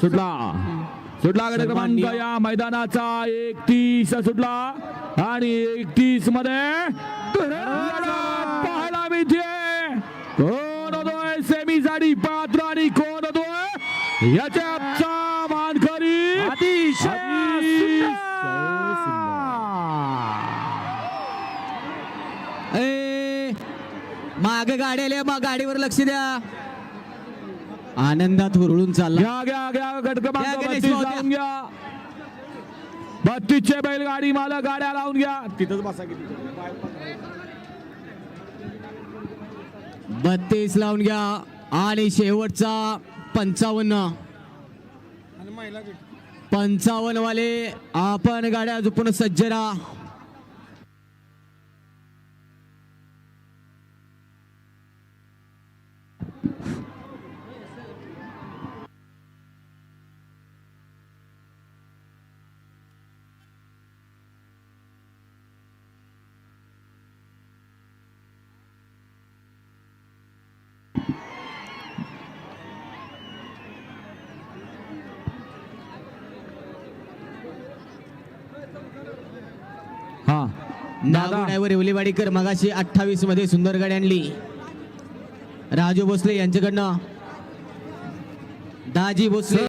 सुटला. सुटला गड क्रमांक या मैदानाचा एकतीस सुटला. आणि एकतीसमध्ये पाहायला मिळते. कोण होतोय? सेमी साठी पात्र आणि कोण होतोय? याच्या मानकरी अतिशय ए माग गाडी आली मग गाडीवर लक्ष द्या. आनंदात हुरळून चालला. घ्या घ्या. लावून घ्या बत्तीसचे बैलगाडी मला गाड्या लावून घ्या. तिथंच बसा की बत्तीस लावून घ्या. आणि शेवटचा पंचावन्न. पंचावन्न वाले आपण गाड्या झोपून सज्ज राहा. हा. दादा. ड्रायव्हर येवलेवाडीकर मगाशी अठ्ठावीसमध्ये सुंदर गाडी आणली. राजू भोसले यांच्याकडनं. दाजी भोसले.